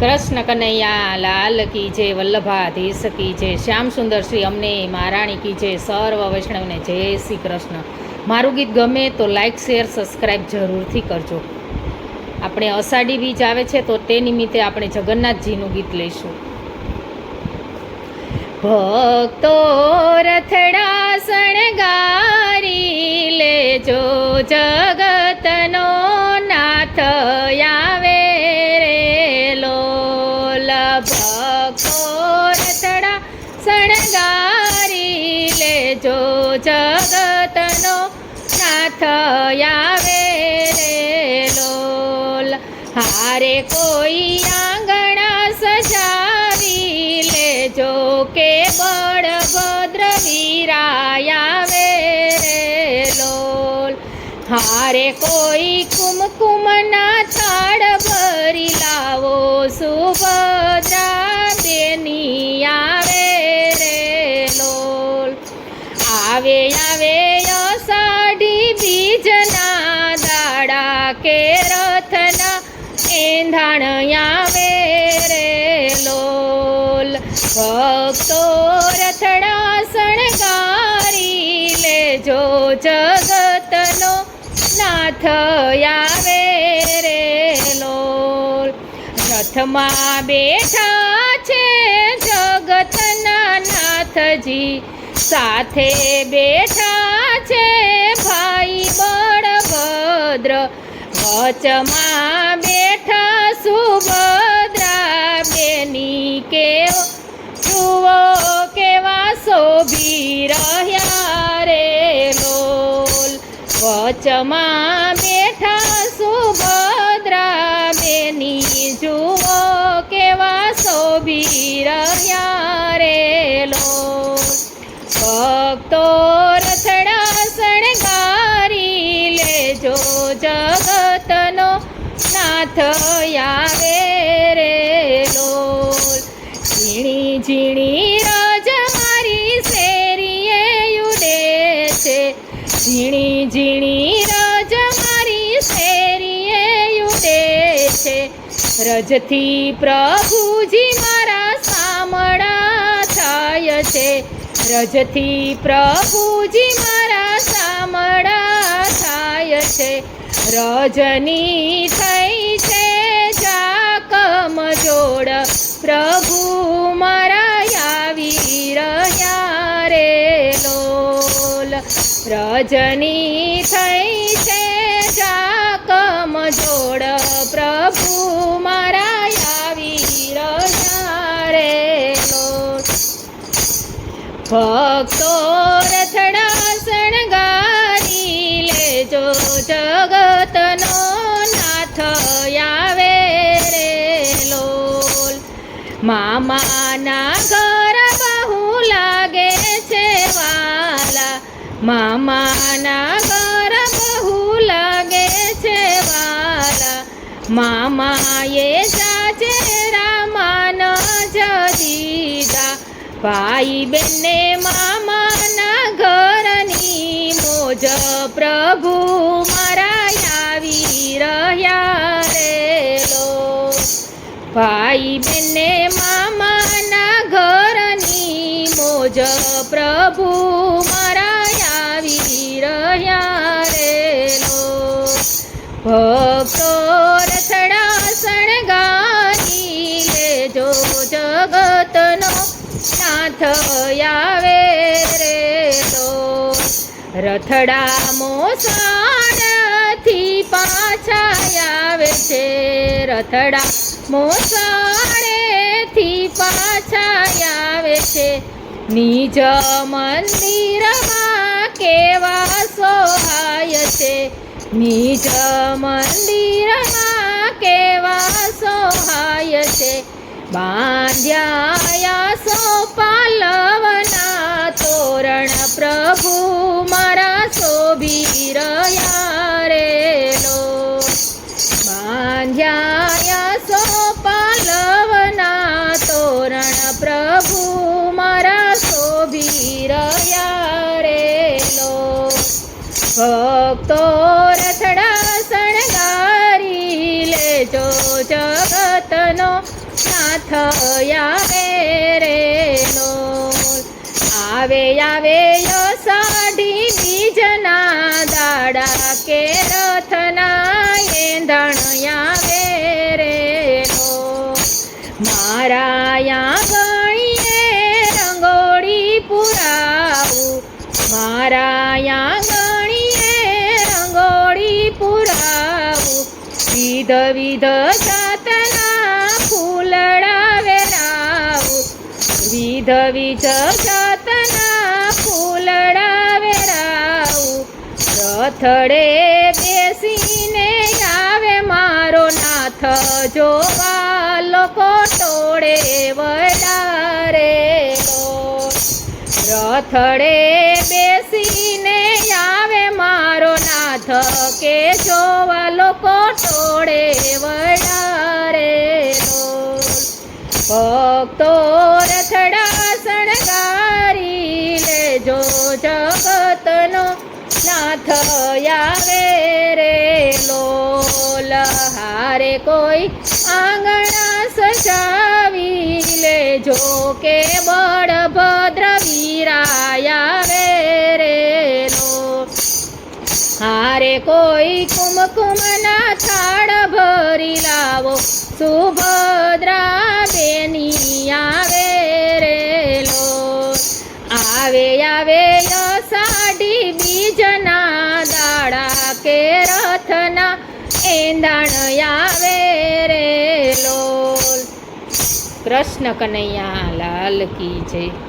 કૃષ્ણ કનૈયા લાલ કી જય વલ્લભાધીશ કી જય શ્યામ સુંદર શ્રી અમને મહારાણી કી જય સર્વ વૈષ્ણવને જય શ્રી કૃષ્ણ. મારું ગીત ગમે તો લાઈક શેર સબસ્ક્રાઈબ જરૂરથી કરજો. આપણે અષાઢી બીજ આવે છે તો તે નિમિત્તે આપણે જગન્નાથજીનું ગીત લઈશું. ભક્તો રથડા શણગારી લેજો જગતનો રથડા શણગારી લેજો જગતનો નાથ આવે રે લોલ. હારે કોઈ આંગણા સજાવી લેજો કે બળભદ્ર વીરાયા રે લોલ. હારે કોઈ કુમકુમના થાળ ભરી લાવો સુભદ્રા બેની આવે રે લોલ. આવે આવે, અષાઢી બીજના દાડા કે રથના એંધાણ આવે રે લોલ. ભક્તો રથડા શણગારી લેજો જગતનો નાથ આવે રથમાં બેઠા છે જગતના નાથજી. સાથે બેઠા છે ભાઈ બળભદ્ર. વચમાં બેઠા સુભદ્રા બેની કેવો? જુઓ કેવા શોભી રહ્યા રે લોલ. વચમાં બેઠા શોભી રે ભક્તો રથડા શણગારી લેજો જગતનો નાથ આવે રે લોલ ઝીણી ઝીણી રાજ મારી શેરીએ ઉડે છે. ઝીણી ઝીણી રાજ મારી શેરીએ ઉડે છે. રજથી પ્રભુજી છે. રજથી પ્રભુજી મારા સામળા થાય છે. રજની થઈ છે જાકમ જોડ પ્રભુ મારા આવી રહ્યા રે લોલ. રજની થઈ ભક્તો રથડા શણગારી લેજો જગતનો નાથ આવે રે લોલ. મામાના ઘર બહુ લાગે છે વાલા. મામાના ઘર બહુ લાગે છે વાલા. મામાએ સાચે રામાન જ દીધા ભાઈ બેને મામાના ઘરની મોજ પ્રભુ મારા આવી રહ્યા રે લો ભાઈ બેને મામાના ઘરની મોજ પ્રભુ નાથ વે રે તો રથડા મોસાળથી પાછા આવે છે. રથડા મોસાળેથી પાછા આવે છે. નિજ મંદિરમાં કેવા સોહાય છે. નિજ મંદિરમાં કેવા સોહાય છે. બાંધ્યા સો પાલવના તોરણ પ્રભુ મારા શોભી રહ્યા રે લો. બાંધ્યા સો પાલવના તોરણ પ્રભુ મારા શોભી રહ્યા રે લો. ભક્તો રથડા શણગારી લેજો જગતનો આવે રે નો આવે આવે સાડી બીજના દાડા કે રથના એંધણ આવે રે નો મારા ગણીએ રંગોળી પુરાવું. મારા ગણીએ રંગોળી પુરાવું. વિધ વિધ વિધ વિધ જાતના ફૂલડા વેરાવું રથડે બેસીને આવે મારો નાથ. જોવા લોકો ટોળે વડારે રથડે બેસીને આવે મારો નાથ. કે જોવા લોકો ટોળે વડારે ભક્તો રથડા શણગારી લેજો જગતનો નાથ આવે રે લોલ. હારે કોઈ આંગણા સજાવી લેજો કે બળભદ્ર વીરાયા આવે રે લો હારે કોઈ કુમકુમના થાળ ભરી લાવો સુભદ્રા બીજના દાડા કે રથના એંધાણ આવે રે લોલ. કૃષ્ણ કનૈયા લાલ કી જય.